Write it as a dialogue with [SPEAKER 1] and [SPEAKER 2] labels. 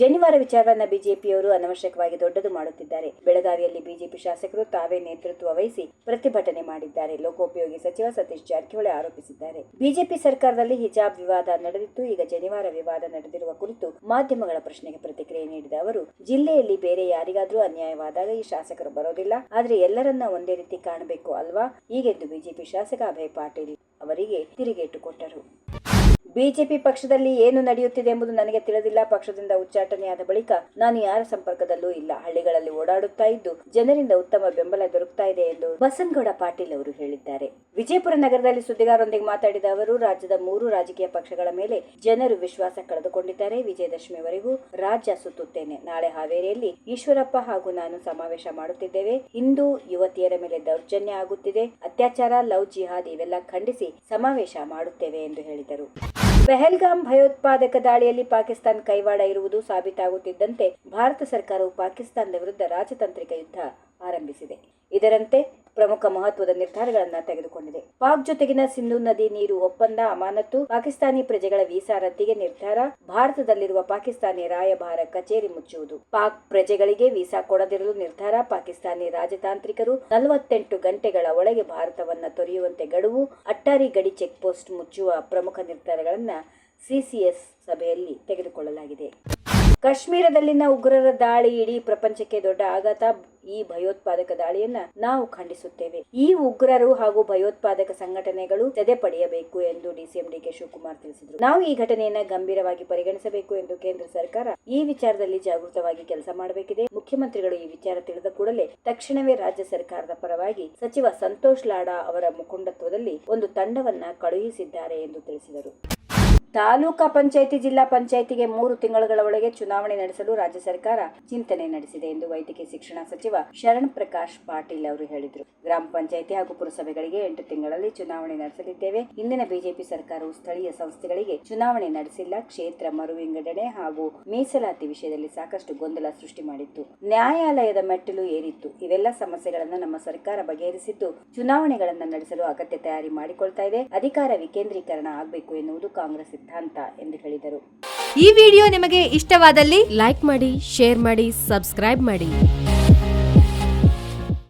[SPEAKER 1] ಜನಿವಾರ ವಿಚಾರವನ್ನ ಬಿಜೆಪಿಯವರು ಅನವಶ್ಯಕವಾಗಿ ದೊಡ್ಡದು ಮಾಡುತ್ತಿದ್ದಾರೆ. ಬೆಳಗಾವಿಯಲ್ಲಿ ಬಿಜೆಪಿ ಶಾಸಕರು ತಾವೇ ನೇತೃತ್ವ ವಹಿಸಿ ಪ್ರತಿಭಟನೆ ಮಾಡಿದ್ದಾರೆ. ಲೋಕೋಪಯೋಗಿ ಸಚಿವ ಸತೀಶ್ ಜಾರಕಿಹೊಳಿ ಆರೋಪಿಸಿದ್ದಾರೆ. ಬಿಜೆಪಿ ಸರ್ಕಾರದಲ್ಲಿ ಹಿಜಾಬ್ ವಿವಾದ ನಡೆದಿತ್ತು. ಈಗ ಜನಿವಾರ ವಿವಾದ ನಡೆದಿರುವ ಕುರಿತು ಮಾಧ್ಯಮಗಳ ಪ್ರಶ್ನೆಗೆ ಪ್ರತಿಕ್ರಿಯೆ ನೀಡಿದ ಅವರು, ಜಿಲ್ಲೆಯಲ್ಲಿ ಬೇರೆ ಯಾರಿಗಾದರೂ ಅನ್ಯಾಯವಾದಾಗ ಈ ಶಾಸಕರು ಬರೋದಿಲ್ಲ. ಆದರೆ ಎಲ್ಲರನ್ನ ಒಂದೇ ರೀತಿ ಕಾಣಬೇಕು ಅಲ್ವಾ? ಈಗೆಂದು ಬಿಜೆಪಿ ಶಾಸಕ ಅಭಯ್ ಪಾಟೀಲ್ ಅವರಿಗೆ ತಿರುಗೇಟು ಕೊಟ್ಟರು. ಬಿಜೆಪಿ ಪಕ್ಷದಲ್ಲಿ ಏನು ನಡೆಯುತ್ತಿದೆ ಎಂಬುದು ನನಗೆ ತಿಳಿದಿಲ್ಲ. ಪಕ್ಷದಿಂದ ಉಚ್ಚಾಟನೆಯಾದ ಬಳಿಕ ನಾನು ಯಾರ ಸಂಪರ್ಕದಲ್ಲೂ ಇಲ್ಲ. ಹಳ್ಳಿಗಳಲ್ಲಿ ಓಡಾಡುತ್ತಾ ಇದ್ದು ಜನರಿಂದ ಉತ್ತಮ ಬೆಂಬಲ ದೊರಕುತ್ತಾ ಇದೆ ಎಂದು ಬಸನಗೌಡ ಪಾಟೀಲ್ ಅವರು ಹೇಳಿದ್ದಾರೆ. ವಿಜಯಪುರ ನಗರದಲ್ಲಿ ಸುದ್ದಿಗಾರರೊಂದಿಗೆ ಮಾತಾಡಿದ ಅವರು, ರಾಜ್ಯದ ಮೂರು ರಾಜಕೀಯ ಪಕ್ಷಗಳ ಮೇಲೆ ಜನರು ವಿಶ್ವಾಸ ಕಳೆದುಕೊಂಡಿದ್ದಾರೆ. ವಿಜಯದಶಮಿವರೆಗೂ ರಾಜ್ಯ ಸುತ್ತುತ್ತೇನೆ. ನಾಳೆ ಹಾವೇರಿಯಲ್ಲಿ ಈಶ್ವರಪ್ಪ ಹಾಗೂ ನಾನು ಸಮಾವೇಶ ಮಾಡುತ್ತಿದ್ದೇವೆ. ಇಂದು ಯುವತಿಯರ ಮೇಲೆ ದೌರ್ಜನ್ಯ ಆಗುತ್ತಿದೆ. ಅತ್ಯಾಚಾರ, ಲವ್ ಜಿಹಾದ್ ಇವೆಲ್ಲ ಖಂಡಿಸಿ ಸಮಾವೇಶ ಮಾಡುತ್ತೇವೆ ಎಂದು ಹೇಳಿದರು. ಪೆಹಲ್ಗಾಮ್ ಭಯೋತ್ಪಾದಕ ದಾಳಿಯಲ್ಲಿ ಪಾಕಿಸ್ತಾನ ಕೈವಾಡ ಇರುವುದು ಸಾಬೀತಾಗುತ್ತಿದ್ದಂತೆ ಭಾರತ ಸರ್ಕಾರವು ಪಾಕಿಸ್ತಾನದ ವಿರುದ್ಧ ರಾಜತಾಂತ್ರಿಕ ಯುದ್ಧ ಆರಂಭಿಸಿದೆ. ಇದರಂತೆ ಪ್ರಮುಖ ಮಹತ್ವದ ನಿರ್ಧಾರಗಳನ್ನು ತೆಗೆದುಕೊಂಡಿದೆ. ಪಾಕ್ ಜೊತೆಗಿನ ಸಿಂಧು ನದಿ ನೀರು ಒಪ್ಪಂದ ಅಮಾನತು ಪಾಕಿಸ್ತಾನಿ ಪ್ರಜೆಗಳ ವೀಸಾ ರದ್ದಿಗೆ ನಿರ್ಧಾರ, ಭಾರತದಲ್ಲಿರುವ ಪಾಕಿಸ್ತಾನಿ ರಾಯಭಾರ ಕಚೇರಿ ಮುಚ್ಚುವುದು. ಪಾಕ್ ಪ್ರಜೆಗಳಿಗೆ ವೀಸಾ ಕೊಡದಿರಲು ನಿರ್ಧಾರ, ಪಾಕಿಸ್ತಾನಿ ರಾಜತಾಂತ್ರಿಕರು ನಲವತ್ತೆಂಟು ಗಂಟೆಗಳ ಒಳಗೆ ಭಾರತವನ್ನು ತೊರೆಯುವಂತೆ ಗಡುವು, ಅಟ್ಟಾರಿ ಗಡಿ ಚೆಕ್ ಪೋಸ್ಟ್ ಮುಚ್ಚುವ ಪ್ರಮುಖ ನಿರ್ಧಾರಗಳನ್ನು ಸಿಸಿಎಸ್ ಸಭೆಯಲ್ಲಿ ತೆಗೆದುಕೊಳ್ಳಲಾಗಿದೆ. ಕಾಶ್ಮೀರದಲ್ಲಿನ ಉಗ್ರರ ದಾಳಿ ಇಡೀ ಪ್ರಪಂಚಕ್ಕೆ ದೊಡ್ಡ ಆಘಾತ. ಈ ಭಯೋತ್ಪಾದಕ ದಾಳಿಯನ್ನ ನಾವು ಖಂಡಿಸುತ್ತೇವೆ. ಈ ಉಗ್ರರು ಹಾಗೂ ಭಯೋತ್ಪಾದಕ ಸಂಘಟನೆಗಳು ಸದೆ ಪಡೆಯಬೇಕು ಎಂದು ಡಿಸಿಎಂ ಡಿಕೆ ಶಿವಕುಮಾರ್ ತಿಳಿಸಿದರು. ನಾವು ಈ ಘಟನೆಯನ್ನ ಗಂಭೀರವಾಗಿ ಪರಿಗಣಿಸಬೇಕು ಎಂದು ಕೇಂದ್ರ ಸರ್ಕಾರ ಈ ವಿಚಾರದಲ್ಲಿ ಜಾಗೃತವಾಗಿ ಕೆಲಸ ಮಾಡಬೇಕಿದೆ. ಮುಖ್ಯಮಂತ್ರಿಗಳು ಈ ವಿಚಾರ ತಿಳಿದ ಕೂಡಲೇ ತಕ್ಷಣವೇ ರಾಜ್ಯ ಸರ್ಕಾರದ ಪರವಾಗಿ ಸಚಿವ ಸಂತೋಷ್ ಲಾಡಾ ಅವರ ಮುಖಂಡತ್ವದಲ್ಲಿ ಒಂದು ತಂಡವನ್ನ ಕಳುಹಿಸಿದ್ದಾರೆ ಎಂದು ತಿಳಿಸಿದರು. ತಾಲೂಕಾ ಪಂಚಾಯಿತಿ, ಜಿಲ್ಲಾ ಪಂಚಾಯಿತಿಗೆ ಮೂರು ತಿಂಗಳುಗಳ ಒಳಗೆ ಚುನಾವಣೆ ನಡೆಸಲು ರಾಜ್ಯ ಸರ್ಕಾರ ಚಿಂತನೆ ನಡೆಸಿದೆ ಎಂದು ವೈದ್ಯಕೀಯ ಶಿಕ್ಷಣ ಸಚಿವ ಶರಣ್ ಪ್ರಕಾಶ್ ಪಾಟೀಲ್ ಅವರು ಹೇಳಿದರು. ಗ್ರಾಮ ಪಂಚಾಯಿತಿ ಹಾಗೂ ಪುರಸಭೆಗಳಿಗೆ ಎಂಟು ತಿಂಗಳಲ್ಲಿ ಚುನಾವಣೆ ನಡೆಸಲಿದ್ದೇವೆ. ಇಂದಿನ ಬಿಜೆಪಿ ಸರ್ಕಾರವು ಸ್ಥಳೀಯ ಸಂಸ್ಥೆಗಳಿಗೆ ಚುನಾವಣೆ ನಡೆಸಿಲ್ಲ. ಕ್ಷೇತ್ರ ಮರು ವಿಂಗಡಣೆ ಹಾಗೂ ಮೀಸಲಾತಿ ವಿಷಯದಲ್ಲಿ ಸಾಕಷ್ಟು ಗೊಂದಲ ಸೃಷ್ಟಿ ಮಾಡಿತ್ತು. ನ್ಯಾಯಾಲಯದ ಮೆಟ್ಟಿಲು ಏರಿತ್ತು. ಇವೆಲ್ಲ ಸಮಸ್ಯೆಗಳನ್ನು ನಮ್ಮ ಸರ್ಕಾರ ಬಗೆಹರಿಸಿದ್ದು ಚುನಾವಣೆಗಳನ್ನು ನಡೆಸಲು ಅಗತ್ಯ ತಯಾರಿ ಮಾಡಿಕೊಳ್ತಾ ಇದೆ. ಅಧಿಕಾರ ವಿಕೇಂದ್ರೀಕರಣ ಆಗಬೇಕು ಎನ್ನುವುದು ಕಾಂಗ್ರೆಸ್ ಸಿದ್ಧಾಂತ ಎಂದು ಹೇಳಿದರು.
[SPEAKER 2] ಈ ವಿಡಿಯೋ ನಿಮಗೆ ಇಷ್ಟವಾದಲ್ಲಿ ಲೈಕ್ ಮಾಡಿ ಶೇರ್ ಮಾಡಿ ಸಬ್ಸ್ಕ್ರೈಬ್ ಮಾಡಿ.